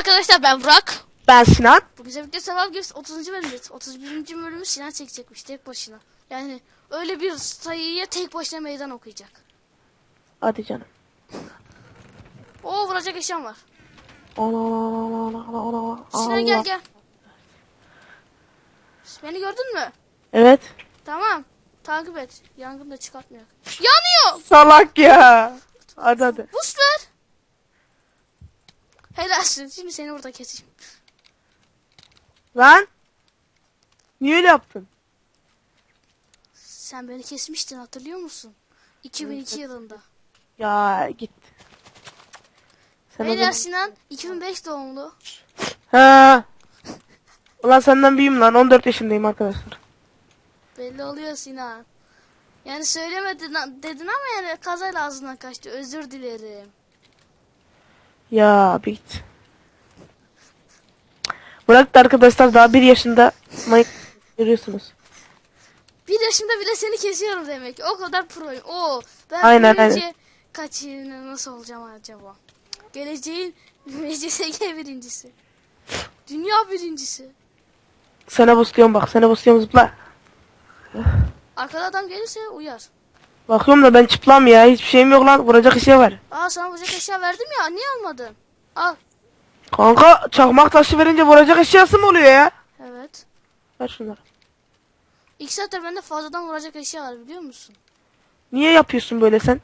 arkadaşlar ben Burak. Ben Sinan. Bu bize birlikte Survival Games 30. bölümdeyiz. 31. bölümü Sinan çekecekmiş tek başına. Yani öyle bir sayıya tek başına meydan okuyacak. Hadi canım. Oo vuracak eşyam var. Ana ana ana ana ana ana. Sinan gel gel. Beni gördün mü? Evet. Tamam. Takip et. Yangın da çıkartmıyor. Yanıyor. Salak ya. Hadi hadi. Boost ver. Helalsin. Şimdi seni burada keseyim. Lan. Niye öyle yaptın? Sen beni kesmiştin hatırlıyor musun? 2002 yılında. Ya git. Sen Beyler zaman... Sinan 2005 doğumlu. Ha. Ulan senden büyüğüm lan. 14 yaşındayım arkadaşlar. Belli oluyor Sinan. Yani söylemedin dedin ama yani kazayla ağzından kaçtı. Özür dilerim. Ya bir git. Bırak da arkadaşlar daha bir yaşında Mike görüyorsunuz. Bir yaşımda bile seni kesiyorum demek. O kadar proyum. Oo, ben Aynen, büyüyünce kaç yılında nasıl olacağım acaba? Geleceğin MCSG birincisi. Dünya birincisi. Sana busluyorum bak. Sana busluyorum zıpla. Arkada adam gelirse uyar. Bakıyorum da ben çıplam ya. Hiçbir şeyim yok lan. Vuracak işe var. Aa sana vuracak eşya verdim ya. Niye almadın? Al. Kanka çakmak taşı verince vuracak eşyası mı oluyor ya? Evet. Ver şunları. İlk saatte bende fazladan vuracak eşya var biliyor musun? Niye yapıyorsun böyle sen?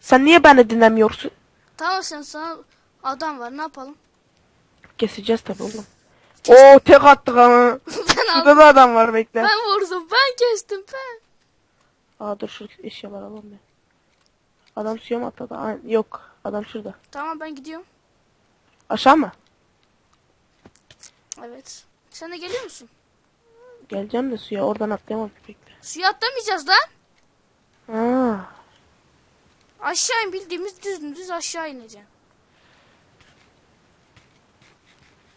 Sen niye beni dinlemiyorsun? Tamam sen sana adam var ne yapalım? Keseceğiz tabi oğlum. Oo tek attık ama. ben. Şurada da adam var bekle. Ben vurdum. Ben kestim ben. Aa dur şu eşyalar alalım ya. Adam suya mı atladı? Aa, yok. Adam şurada. Tamam ben gidiyorum. Aşağı mı? Evet. Sen de geliyor musun? Geleceğim de suya. Oradan atlayamam ki bekle. Suya atlamayacağız lan. Aa, Aşağı in bildiğimiz düz düz aşağı ineceğim.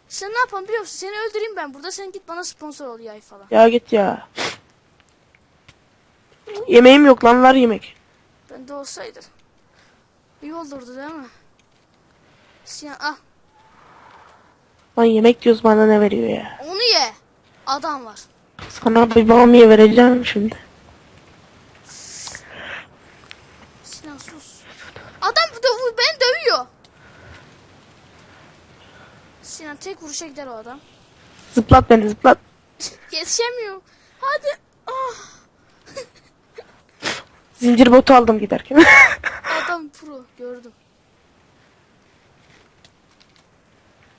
Sen ne yapalım biliyor musun? Seni öldüreyim ben burada. Sen git bana sponsor ol yay falan. ya git ya. Yemeğim yok lan ver yemek. Ben de olsaydı. İyi olurdu değil mi? Sinan ah Lan yemek diyoruz bana ne veriyor ya. onu ye. Adam var. Sana bir bamiye vereceğim şimdi. Sinan sus. Adam dö beni dövüyor. Sinan tek vuruşa gider o adam. Zıplat beni zıplat. Yetişemiyorum. Hadi. Ah. Zincir botu aldım giderken. Adam pro gördüm.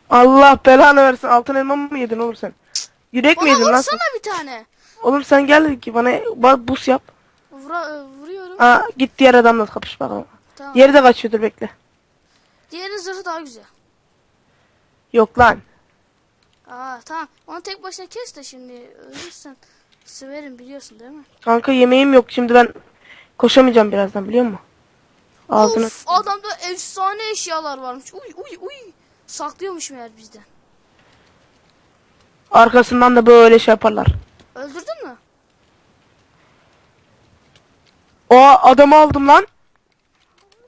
Allah belanı versin. Altın elma mı yedin oğlum sen? Yürek mi Bana yedin lan sen? vursana bir tane. Oğlum sen gel ki bana ba- bus yap. Vura, e, vuruyorum. Aa git diğer adamla kapış bakalım. Tamam. Diğeri de kaçıyordur bekle. Diğerinin zırhı daha güzel. Yok lan. Aa tamam. Onu tek başına kes de şimdi ölürsen severim biliyorsun değil mi? Kanka yemeğim yok. Şimdi ben koşamayacağım birazdan biliyor musun? Ağzını. Of adamda efsane eşyalar varmış. Uy uy uy. Saklıyormuş meğer bizden. Arkasından da böyle şey yaparlar. Öldürdün mü? O adamı aldım lan.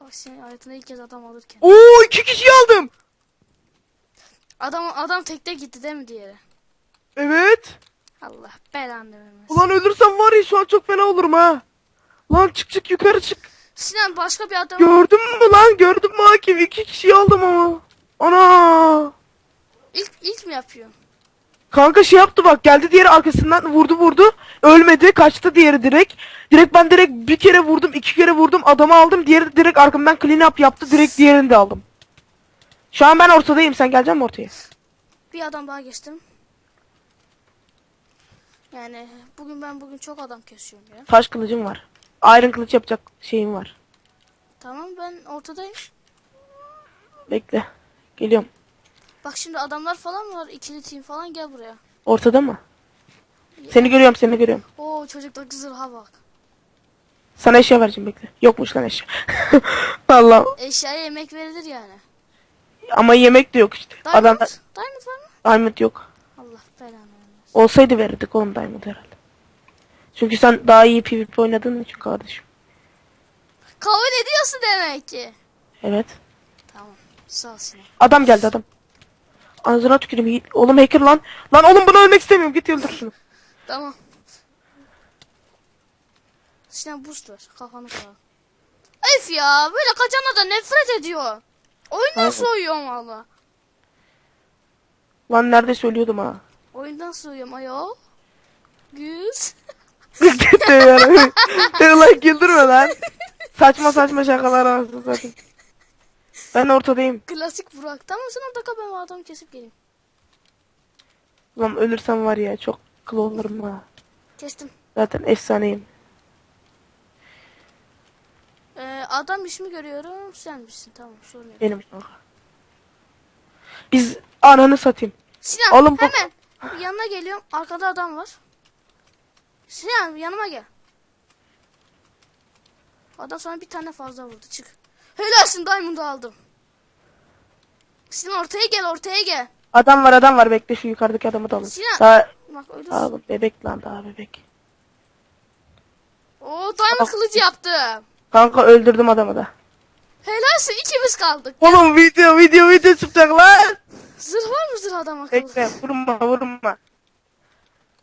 Bak sen hayatında ilk kez adam alırken. Oo iki kişi aldım. Adam adam tekte gitti değil mi diğeri? Evet. Allah belanı vermesin. Ulan ölürsem var ya şu an çok fena olurum ha. Lan çık çık yukarı çık. Sinan başka bir adam Gördün mü lan? Gördün mü hakim? İki kişiyi aldım ama. Ana. ilk ilk mi yapıyor? Kanka şey yaptı bak geldi diğeri arkasından vurdu vurdu. Ölmedi kaçtı diğeri direkt. Direkt ben direkt bir kere vurdum iki kere vurdum adamı aldım. Diğeri de direkt arkamdan clean up yaptı direkt diğerini de aldım. Şu an ben ortadayım sen gelecek misin ortaya? Bir adam daha geçtim. Yani bugün ben bugün çok adam kesiyorum ya. Taş kılıcım var. Iron kılıç yapacak şeyim var. Tamam ben ortadayım. Bekle. Geliyorum. Bak şimdi adamlar falan var. ikili team falan gel buraya. Ortada mı? Seni görüyorum seni görüyorum. Oo çocuktaki zırha bak. Sana eşya vereceğim bekle. Yokmuş lan eşya. Allah. Eşyaya yemek verilir yani. Ama yemek de yok işte. Diamond. Adamda Diamond var mı? diamond yok. Allah belanı. Olsaydı verirdik oğlum diamond herhalde. Çünkü sen daha iyi PvP oynadığın için kardeşim. Kabul ediyorsun demek ki. Evet. Tamam. Sağ ol Sinan. Adam geldi adam. Ağzına tüküreyim. Yiğit. Oğlum hacker lan. Lan oğlum bunu ölmek istemiyorum. Git öldür şunu. Tamam. Sinan boost ver. Kafanı kırar. Öf ya böyle kaçana da nefret ediyor. Oyundan Aynen. soğuyorum valla. Lan nerede söylüyordum ha. Oyundan soğuyorum ayol. Güz. Git de ya. Lan güldürme lan. Saçma saçma şakalar anasını satayım. Ben ortadayım. Klasik Burak. Tamam sen orada kal ben o adamı kesip geleyim. Lan ölürsem var ya çok kıl olurum ha. Kestim. Zaten efsaneyim. Ee, adam ismi görüyorum. Sen misin? Tamam sorun yok. Benim kanka. Biz ananı satayım. Sinan Oğlum bu- hemen yanına geliyorum. Arkada adam var. Sinan yanıma gel. Adam sana bir tane fazla vurdu. Çık. Helalsin Diamond'ı aldım. Sinan ortaya gel ortaya gel. Adam var adam var bekle şu yukarıdaki adamı da alın. Sinan. Daha Bak. Daha bebek lan daha bebek. Oo Diamond kılıcı yaptı. Kanka öldürdüm adamı da. Helalsin ikimiz kaldık. Oğlum video video video çıkacak lan. Zırh var mı zırh adam akıllı? Bekle vurma vurma.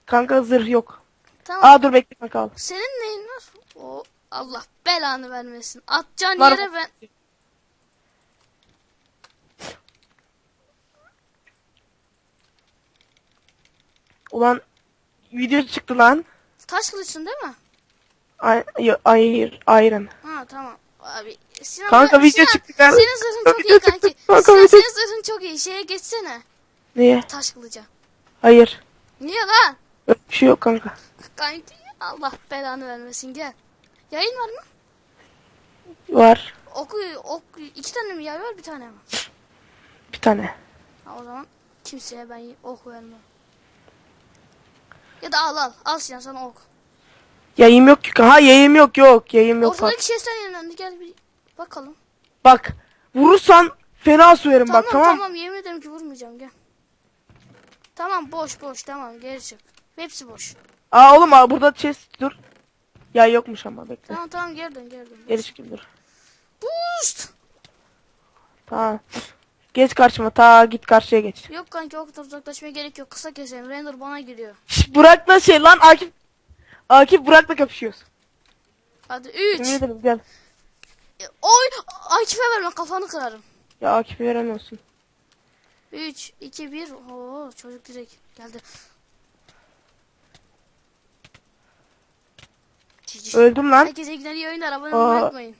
Kanka zırh yok. Tamam. Aa dur bekle al. Senin neyin var? O Allah belanı vermesin. Atacağın Var yere ben... Ulan video çıktı lan. Taş kılıçsın değil mi? Ay, hayır iron. Ha tamam. Abi Sinan Kanka ben- video Sinan, çıktı kanka. Senin zırhın çok iyi kanki. Kanka Sinan senin zırhın çok iyi. Şeye geçsene. Niye? Taş kılıca. Hayır. Niye lan? Öyle bir şey yok kanka. Kanki Allah belanı vermesin gel. Yayın var mı? Var. Oku, ok, iki tane mi yay var bir tane mi? Bir tane. Ha, o zaman kimseye ben ok vermem. Ya da al al. Al Sinan sana ok. Yayım yok ki. Ha yayım yok yok. Yayım yok. Ortadaki şey sen yanında gel bir bakalım. Bak. Vurursan fena söylerim Tamam bak tamam, tamam. yemin ederim ki vurmayacağım gel. Tamam boş boş tamam geri çık. Hepsi boş. Aa oğlum aa, burada chest dur. Yay yokmuş ama bekle. Tamam tamam geri dön geri dön. Geri çıkayım dur. Boost. Tamam. Geç karşıma. Ta git karşıya geç. Yok kanki o kadar uzaklaşmaya gerek yok. Kısa keselim. Render bana giriyor. Şş, Burak'la şey lan Akif. Akif Burak'la kapışıyoruz. Hadi 3. Yemin ederim gel. Oy Akif'e verme kafanı kırarım. Ya Akif'i veremiyorsun. 3 2 1. Oo çocuk direkt geldi. Öldüm lan. Herkese iyi günler iyi oyunlar. Abone olmayı unutmayın.